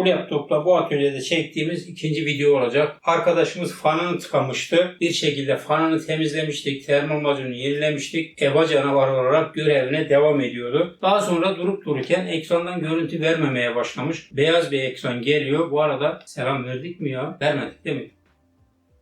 Bu laptopla bu atölyede çektiğimiz ikinci video olacak. Arkadaşımız fanını tıkamıştı. Bir şekilde fanını temizlemiştik. Termal macunu yenilemiştik. EBA canavarı olarak görevine devam ediyordu. Daha sonra durup dururken ekrandan görüntü vermemeye başlamış. Beyaz bir ekran geliyor. Bu arada selam verdik mi ya? Vermedik değil mi?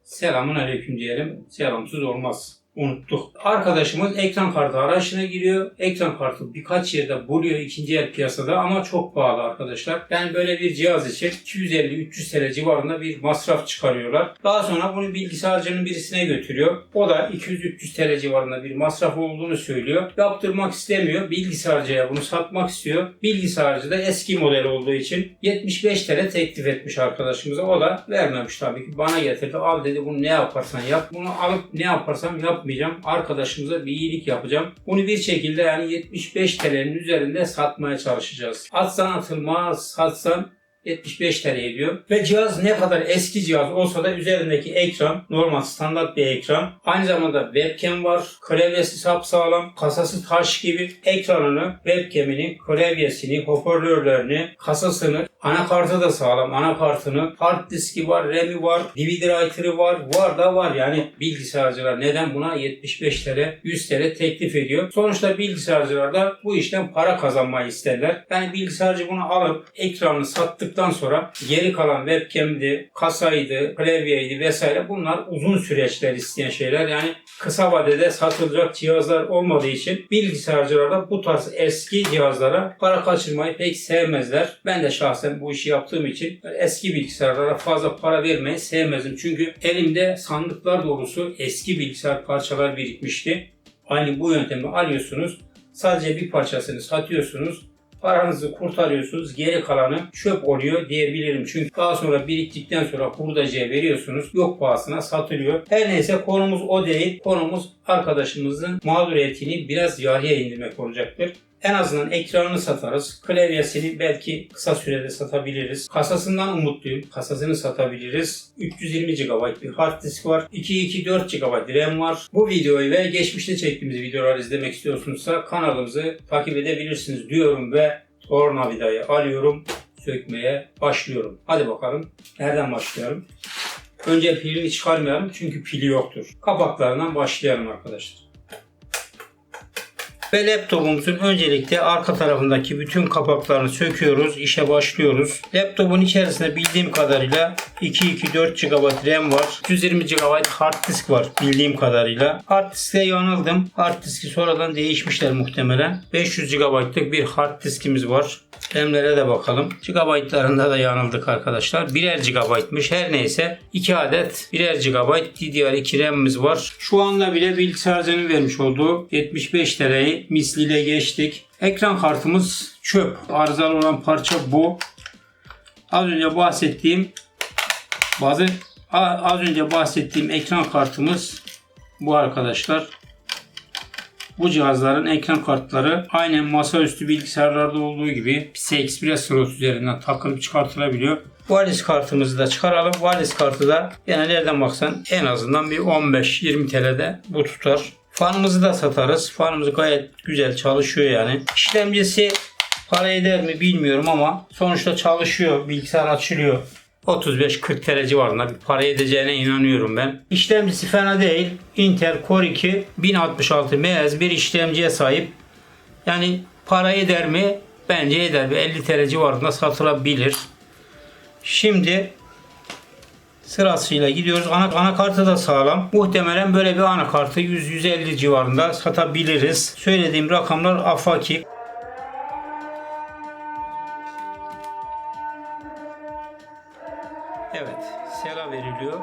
Selamun aleyküm diyelim. Selamsız olmaz. Unuttuk. Arkadaşımız ekran kartı arayışına giriyor. Ekran kartı birkaç yerde buluyor ikinci el piyasada ama çok pahalı arkadaşlar. Yani böyle bir cihaz için 250-300 TL civarında bir masraf çıkarıyorlar. Daha sonra bunu bilgisayarcının birisine götürüyor. O da 200-300 TL civarında bir masraf olduğunu söylüyor. Yaptırmak istemiyor. Bilgisayarcıya bunu satmak istiyor. Bilgisayarcı da eski model olduğu için 75 TL teklif etmiş arkadaşımıza. O da vermemiş tabii ki. Bana getirdi. Al dedi bunu ne yaparsan yap. Bunu alıp ne yaparsam yapmayacağım. Arkadaşımıza bir iyilik yapacağım. Bunu bir şekilde yani 75 TL'nin üzerinde satmaya çalışacağız. Atsan atılmaz, satsan 75 TL ediyor. Ve cihaz ne kadar eski cihaz olsa da üzerindeki ekran normal standart bir ekran. Aynı zamanda webcam var. Klavyesi sapsağlam. Kasası taş gibi. Ekranını, webcamini, klavyesini, hoparlörlerini, kasasını, anakartı da sağlam. Anakartını, hard diski var, RAM'i var, DVD writer'ı var. Var da var yani bilgisayarcılar neden buna 75 TL, 100 TL teklif ediyor. Sonuçta bilgisayarcılar da bu işten para kazanmayı isterler. Yani bilgisayarcı bunu alıp ekranını sattıktan sonra geri kalan webcam'di, kasaydı, klavyeydi vesaire bunlar uzun süreçler isteyen şeyler. Yani kısa vadede satılacak cihazlar olmadığı için bilgisayarcılar da bu tarz eski cihazlara para kaçırmayı pek sevmezler. Ben de şahsen bu işi yaptığım için eski bilgisayarlara fazla para vermeyi sevmezdim. Çünkü elimde sandıklar dolusu eski bilgisayar parçalar birikmişti. Aynı bu yöntemi alıyorsunuz. Sadece bir parçasını satıyorsunuz. Paranızı kurtarıyorsunuz. Geri kalanı çöp oluyor diyebilirim. Çünkü daha sonra biriktikten sonra hurdacıya veriyorsunuz. Yok pahasına satılıyor. Her neyse konumuz o değil. Konumuz arkadaşımızın mağduriyetini biraz yarıya indirmek olacaktır. En azından ekranını satarız. Klavyesini belki kısa sürede satabiliriz. Kasasından umutluyum. Kasasını satabiliriz. 320 GB bir hard disk var. 224 GB RAM var. Bu videoyu ve geçmişte çektiğimiz videoları izlemek istiyorsunuzsa kanalımızı takip edebilirsiniz diyorum ve tornavidayı alıyorum. Sökmeye başlıyorum. Hadi bakalım. Nereden başlayalım? Önce pilini çıkarmayalım çünkü pili yoktur. Kapaklarından başlayalım arkadaşlar. Ve laptopumuzun öncelikle arka tarafındaki bütün kapaklarını söküyoruz. işe başlıyoruz. Laptopun içerisinde bildiğim kadarıyla 224 GB RAM var. 120 GB hard disk var bildiğim kadarıyla. Hard diskte yanıldım. Hard diski sonradan değişmişler muhtemelen. 500 GB'lık bir hard diskimiz var. RAM'lere de bakalım. GB'larında da yanıldık arkadaşlar. Birer GB'mış. Her neyse 2 adet birer GB DDR2 RAM'imiz var. Şu anda bile bilgisayarcının vermiş olduğu 75 TL'yi misliyle geçtik. Ekran kartımız çöp. Arızalı olan parça bu. Az önce bahsettiğim bazı az önce bahsettiğim ekran kartımız bu arkadaşlar. Bu cihazların ekran kartları aynen masaüstü bilgisayarlarda olduğu gibi PCI Express slot üzerinden takılıp çıkartılabiliyor. Valiz kartımızı da çıkaralım. Valiz kartı da yani nereden baksan en azından bir 15-20 TL'de bu tutar. Fanımızı da satarız. Fanımız gayet güzel çalışıyor yani. İşlemcisi para eder mi bilmiyorum ama sonuçta çalışıyor. Bilgisayar açılıyor. 35-40 TL civarında bir para edeceğine inanıyorum ben. İşlemcisi fena değil. Intel Core 2 1066 MHz bir işlemciye sahip. Yani para eder mi? Bence eder. Bir 50 TL civarında satılabilir. Şimdi sırasıyla gidiyoruz. Ana, anakartı da sağlam. Muhtemelen böyle bir anakartı 100-150 civarında satabiliriz. Söylediğim rakamlar afaki. Evet, sera veriliyor.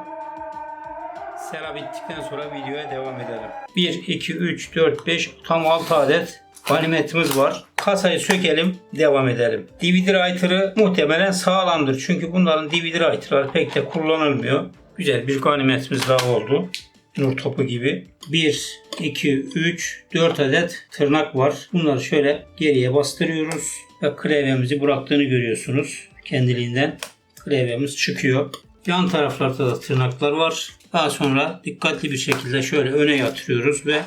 Sera bittikten sonra videoya devam edelim. 1, 2, 3, 4, 5 tam 6 adet ganimetimiz var. Kasayı sökelim, devam edelim. DVD writer'ı muhtemelen sağlamdır. Çünkü bunların DVD writer'ları pek de kullanılmıyor. Güzel bir ganimetimiz daha oldu. Nur topu gibi. 1, 2, 3, 4 adet tırnak var. Bunları şöyle geriye bastırıyoruz. Ve klavyemizi bıraktığını görüyorsunuz. Kendiliğinden klavyemiz çıkıyor. Yan taraflarda da tırnaklar var. Daha sonra dikkatli bir şekilde şöyle öne yatırıyoruz ve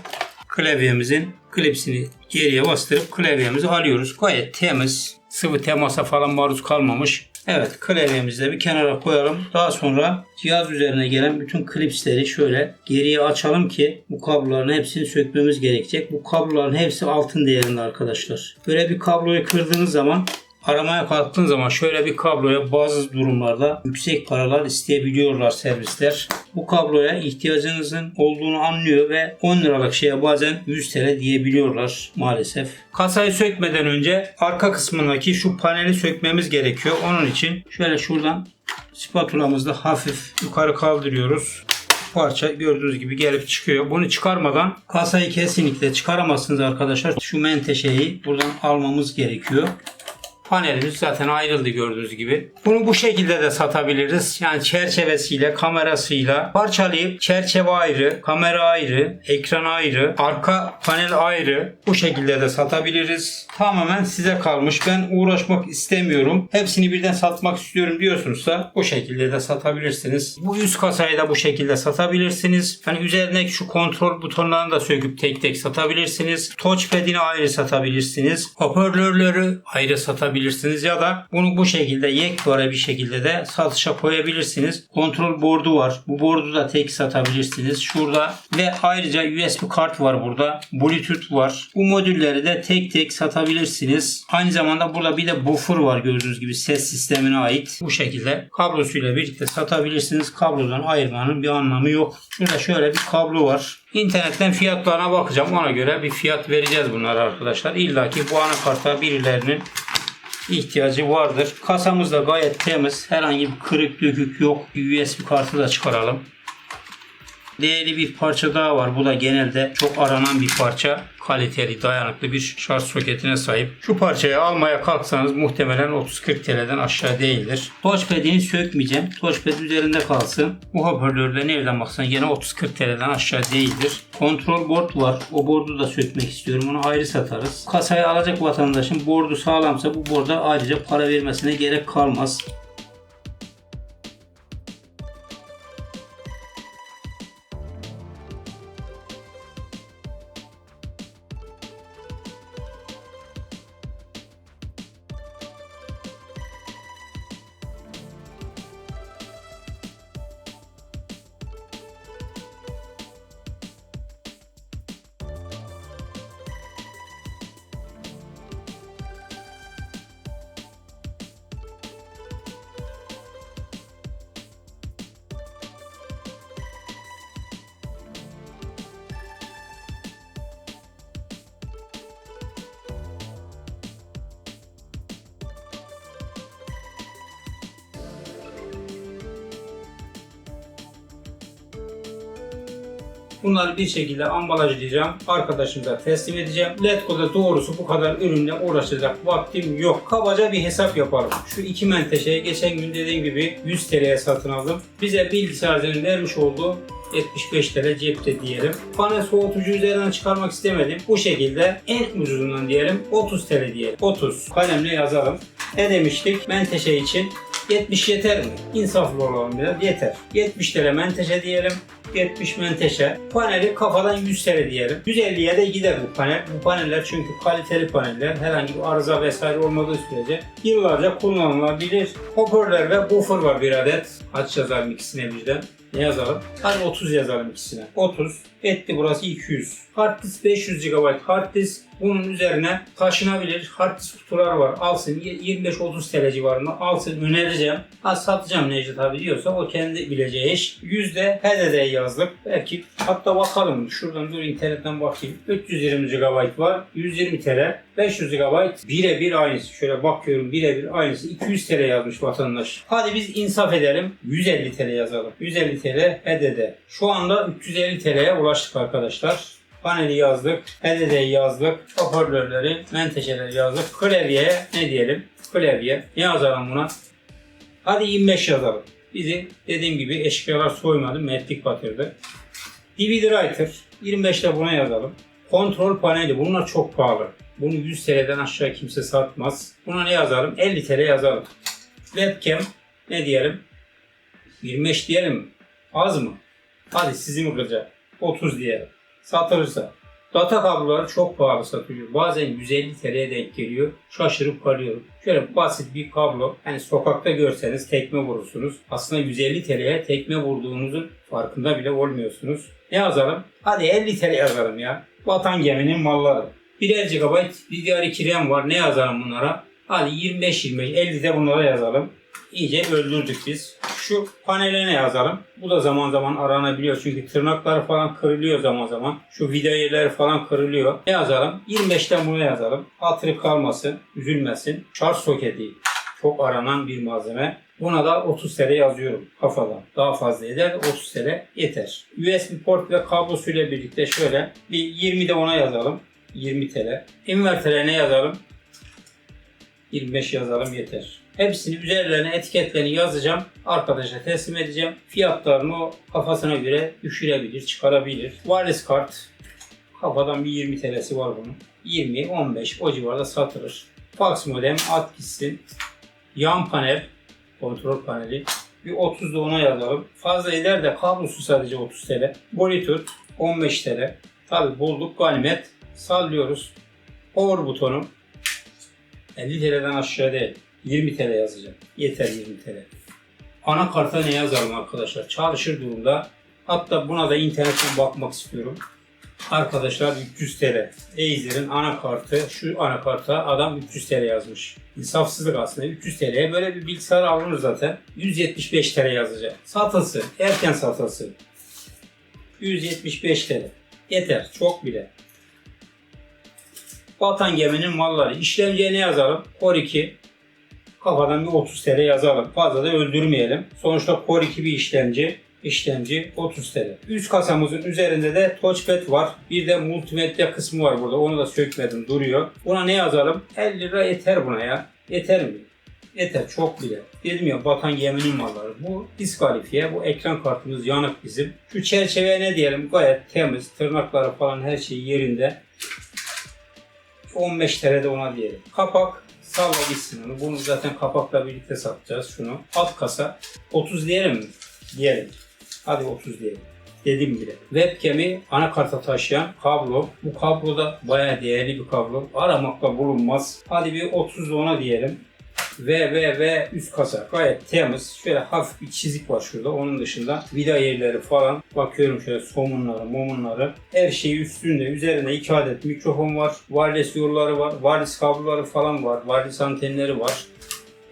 klavyemizin klipsini geriye bastırıp klavyemizi alıyoruz. Gayet temiz. Sıvı temasa falan maruz kalmamış. Evet klavyemizi de bir kenara koyalım. Daha sonra cihaz üzerine gelen bütün klipsleri şöyle geriye açalım ki bu kabloların hepsini sökmemiz gerekecek. Bu kabloların hepsi altın değerinde arkadaşlar. Böyle bir kabloyu kırdığınız zaman aramaya kalktığın zaman şöyle bir kabloya bazı durumlarda yüksek paralar isteyebiliyorlar servisler. Bu kabloya ihtiyacınızın olduğunu anlıyor ve 10 liralık şeye bazen 100 TL diyebiliyorlar maalesef. Kasayı sökmeden önce arka kısmındaki şu paneli sökmemiz gerekiyor. Onun için şöyle şuradan spatulamızla hafif yukarı kaldırıyoruz. Parça gördüğünüz gibi gelip çıkıyor. Bunu çıkarmadan kasayı kesinlikle çıkaramazsınız arkadaşlar. Şu menteşeyi buradan almamız gerekiyor. Panelimiz zaten ayrıldı gördüğünüz gibi. Bunu bu şekilde de satabiliriz. Yani çerçevesiyle, kamerasıyla parçalayıp çerçeve ayrı, kamera ayrı, ekran ayrı, arka panel ayrı bu şekilde de satabiliriz. Tamamen size kalmış. Ben uğraşmak istemiyorum. Hepsini birden satmak istiyorum diyorsunuzsa bu şekilde de satabilirsiniz. Bu üst kasayı da bu şekilde satabilirsiniz. Hani üzerindeki şu kontrol butonlarını da söküp tek tek satabilirsiniz. Touchpad'ini ayrı satabilirsiniz. Hoparlörleri ayrı satabilirsiniz ya da bunu bu şekilde yekpare bir şekilde de satışa koyabilirsiniz. Kontrol board'u var. Bu board'u da tek satabilirsiniz. Şurada ve ayrıca USB kart var burada. Bluetooth var. Bu modülleri de tek tek satabilirsiniz. Aynı zamanda burada bir de buffer var gördüğünüz gibi ses sistemine ait. Bu şekilde kablosuyla birlikte satabilirsiniz. Kablodan ayırmanın bir anlamı yok. Şurada şöyle bir kablo var. İnternetten fiyatlarına bakacağım. Ona göre bir fiyat vereceğiz bunlara arkadaşlar. İlla ki bu anakarta birilerinin ihtiyacı vardır. Kasamız da gayet temiz. Herhangi bir kırık dökük yok. USB kartı da çıkaralım. Değerli bir parça daha var. Bu da genelde çok aranan bir parça. Kaliteli, dayanıklı bir şarj soketine sahip. Şu parçayı almaya kalksanız muhtemelen 30-40 TL'den aşağı değildir. Touchpad'ini sökmeyeceğim. Touchpad üzerinde kalsın. Bu hoparlörde nereden baksan yine 30-40 TL'den aşağı değildir. Kontrol board var. O board'u da sökmek istiyorum. Onu ayrı satarız. Kasayı alacak vatandaşın board'u sağlamsa bu board'a ayrıca para vermesine gerek kalmaz. Bunları bir şekilde ambalajlayacağım. Arkadaşımıza teslim edeceğim. Letgo'da doğrusu bu kadar ürünle uğraşacak vaktim yok. Kabaca bir hesap yapalım. Şu iki menteşeyi geçen gün dediğim gibi 100 TL'ye satın aldım. Bize bilgisayarcının vermiş olduğu 75 TL cepte diyelim. Panel soğutucu üzerinden çıkarmak istemedim. Bu şekilde en ucuzundan diyelim 30 TL diyelim. 30. Kalemle yazalım. Ne demiştik? Menteşe için 70 yeter mi? İnsaflı olalım biraz. Yeter. 70 TL menteşe diyelim. 70 menteşe. Paneli kafadan 100 TL diyelim. 150'ye de gider bu panel. Bu paneller çünkü kaliteli paneller. Herhangi bir arıza vesaire olmadığı sürece yıllarca kullanılabilir. Hoparlör ve buffer var bir adet. Aç yazalım ikisine birden. Ne yazalım? Hadi 30 yazalım ikisine. 30. Etti burası 200. Hard disk 500 GB hard disk. Bunun üzerine taşınabilir hard disk kutular var. Alsın 25-30 TL civarında alsın önereceğim. Ha satacağım Necdet abi diyorsa o kendi bileceği iş. Yüzde HDD yazdık. Belki hatta bakalım şuradan dur internetten bakayım. 320 GB var. 120 TL. 500 GB birebir aynısı. Şöyle bakıyorum birebir aynısı. 200 TL yazmış vatandaş. Hadi biz insaf edelim. 150 TL yazalım. 150 TL HDD. Şu anda 350 TL'ye ulaştık arkadaşlar. Paneli yazdık, HDD'yi yazdık, hoparlörleri, menteşeleri yazdık. Klavyeye ne diyelim? Klavye. Ne yazalım buna? Hadi 25 yazalım. Bizi dediğim gibi eşkıyalar soymadı, metlik batırdı. DVD writer 25 de buna yazalım. Kontrol paneli bunlar çok pahalı. Bunu 100 TL'den aşağı kimse satmaz. Buna ne yazalım? 50 TL yazalım. Webcam ne diyelim? 25 diyelim? Az mı? Hadi sizi mi kıracak? 30 diyelim. Satılırsa. Data kabloları çok pahalı satılıyor. Bazen 150 TL'ye denk geliyor. Şaşırıp kalıyorum. Şöyle basit bir kablo. Hani sokakta görseniz tekme vurursunuz. Aslında 150 TL'ye tekme vurduğunuzun farkında bile olmuyorsunuz. Ne yazalım? Hadi 50 TL yazalım ya. Vatan geminin malları. 1 GB DDR2 RAM var. Ne yazalım bunlara? Hadi 25-25, 50 de bunlara yazalım. İyice öldürdük biz. Şu panele ne yazalım? Bu da zaman zaman aranabiliyor çünkü tırnakları falan kırılıyor zaman zaman. Şu vida yerleri falan kırılıyor. Ne yazalım? 25'ten bunu yazalım. Hatırı kalmasın, üzülmesin. Şarj soketi. Çok aranan bir malzeme. Buna da 30 TL yazıyorum kafadan. Daha fazla eder 30 TL yeter. USB port ve kablosuyla birlikte şöyle bir 20 de ona yazalım. 20 TL. Inverter'e ne yazalım? 25 yazalım yeter. Hepsini üzerlerine etiketlerini yazacağım. Arkadaşa teslim edeceğim. Fiyatlarını o kafasına göre düşürebilir, çıkarabilir. Wireless kart kafadan bir 20 TL'si var bunun. 20, 15 o civarda satılır. Fax modem at gitsin. Yan panel, kontrol paneli. Bir 30 da ona yazalım. Fazla eder de kablosu sadece 30 TL. Bluetooth 15 TL. Tabi bulduk ganimet. Sallıyoruz. Power butonu 50 TL'den aşağı değil. 20 TL yazacağım. Yeter 20 TL. Anakarta ne yazalım arkadaşlar? Çalışır durumda. Hatta buna da internetten bakmak istiyorum. Arkadaşlar 300 TL. Acer'in anakartı, şu anakarta adam 300 TL yazmış. İnsafsızlık aslında. 300 TL'ye böyle bir bilgisayar alınır zaten. 175 TL yazacağım. Satılsın. Erken satılsın. 175 TL. Yeter. Çok bile. Vatan geminin malları. İşlemciye ne yazalım? Core 2. Kafadan bir 30 TL yazalım. Fazla da öldürmeyelim. Sonuçta Core 2 bir işlemci. İşlemci 30 TL. Üst kasamızın üzerinde de touchpad var. Bir de multimedya kısmı var burada. Onu da sökmedim duruyor. Buna ne yazalım? 50 lira yeter buna ya. Yeter mi? Yeter çok bile. Dedim ya Vatan geminin malları. Bu diskalifiye. Bu ekran kartımız yanık bizim. Şu çerçeveye ne diyelim? Gayet temiz. Tırnakları falan her şey yerinde. 15 TL de ona diyelim. Kapak salla gitsin onu. Bunu zaten kapakla birlikte satacağız şunu. Alt kasa 30 diyelim mi? Diyelim. Hadi 30 diyelim. Dedim bile. Webcam'i anakarta taşıyan kablo. Bu kablo da bayağı değerli bir kablo. Aramakla bulunmaz. Hadi bir 30 da ona diyelim. Ve ve ve üst kasa gayet temiz. Şöyle hafif bir çizik var şurada. Onun dışında vida yerleri falan. Bakıyorum şöyle somunları, momunları. Her şey üstünde. Üzerinde iki adet mikrofon var. Wireless yolları var. Wireless kabloları falan var. Wireless antenleri var.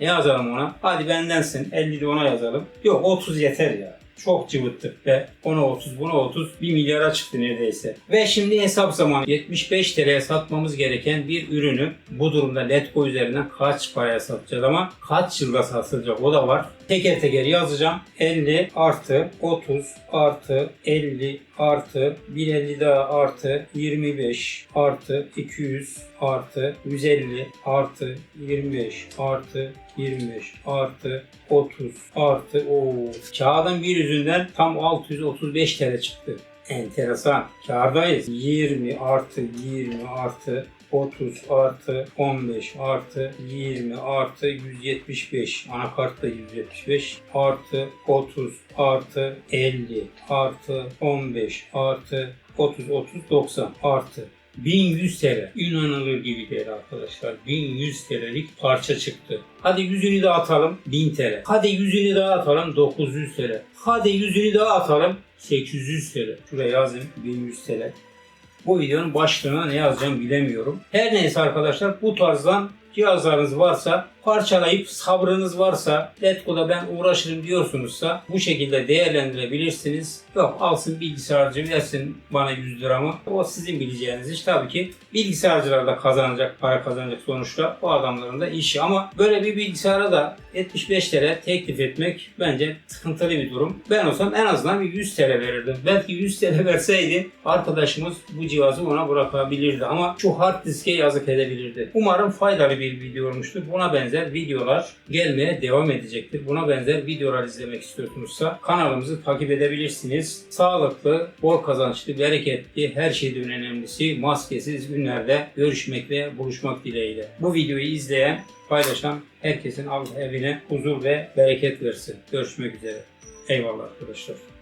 Ne yazalım ona? Hadi bendensin. 50 de ona yazalım. Yok 30 yeter ya. Çok cıvıttık be. Ona 30, buna 30. 1 milyara çıktı neredeyse. Ve şimdi hesap zamanı. 75 TL'ye satmamız gereken bir ürünü bu durumda Letgo üzerinden kaç paraya satacağız ama kaç yılda satılacak o da var. Teker teker yazacağım. 50 artı 30 artı 50 artı 150 daha artı 25 artı 200 artı 150 artı 25 artı 25 artı 30 artı o kağıdın bir yüzünden tam 635 TL çıktı. Enteresan. Kârdayız. 20 artı 20 artı 30 artı 15 artı 20 artı 175 anakartta 175 artı 30 artı 50 artı 15 artı 30 30 90 artı 1100 TL. İnanılır gibi değil arkadaşlar. 1100 TL'lik parça çıktı. Hadi yüzünü de atalım 1000 TL. Hadi yüzünü daha atalım 900 TL. Hadi yüzünü daha atalım 800 TL. Şuraya yazayım 1100 TL. Bu videonun başlığına ne yazacağım bilemiyorum. Her neyse arkadaşlar bu tarzdan cihazlarınız varsa parçalayıp sabrınız varsa Letgo'da ben uğraşırım diyorsunuzsa bu şekilde değerlendirebilirsiniz. Yok alsın bilgisayarcı versin bana 100 liramı. O sizin bileceğiniz iş. Tabii ki bilgisayarcılar da kazanacak, para kazanacak sonuçta. O adamların da işi. Ama böyle bir bilgisayara da 75 TL teklif etmek bence sıkıntılı bir durum. Ben olsam en azından bir 100 TL verirdim. Belki 100 TL verseydi arkadaşımız bu cihazı ona bırakabilirdi. Ama şu hard diske yazık edebilirdi. Umarım faydalı bir video olmuştur. Buna benzer videolar gelmeye devam edecektir. Buna benzer videolar izlemek istiyorsunuzsa kanalımızı takip edebilirsiniz. Sağlıklı, bol kazançlı, bereketli, her şeyden önemlisi maskesiz günlerde görüşmek ve buluşmak dileğiyle. Bu videoyu izleyen, paylaşan herkesin evine huzur ve bereket versin. Görüşmek üzere. Eyvallah arkadaşlar.